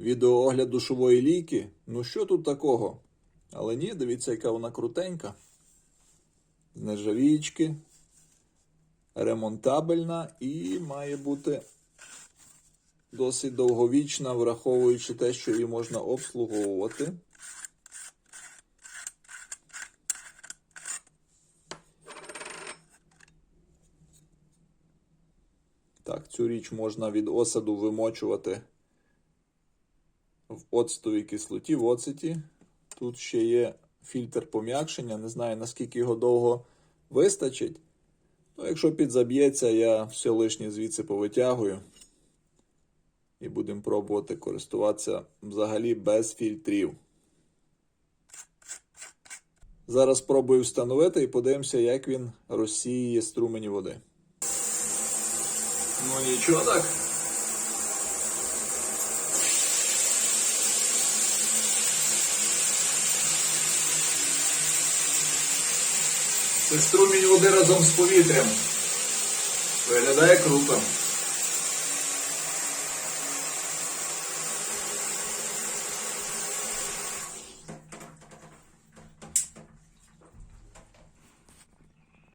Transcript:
Відеоогляд душової лійки. Ну що тут такого? Але ні, дивіться, яка вона крутенька. З нержавіючки. Ремонтабельна і має бути досить довговічна, враховуючи те, що її можна обслуговувати. Так, цю річ можна від осаду вимочувати в оцтовій кислоті, в оцеті. Тут ще є фільтр пом'якшення. Не знаю, наскільки його довго вистачить. Ну, якщо підзаб'ється, я все лишнє звідси повитягую. І будемо пробувати користуватися взагалі без фільтрів. Зараз спробую встановити і подивимося, як він розсіює струмені води. Ну нічого так. Це струмінь води разом з повітрям. Виглядає круто.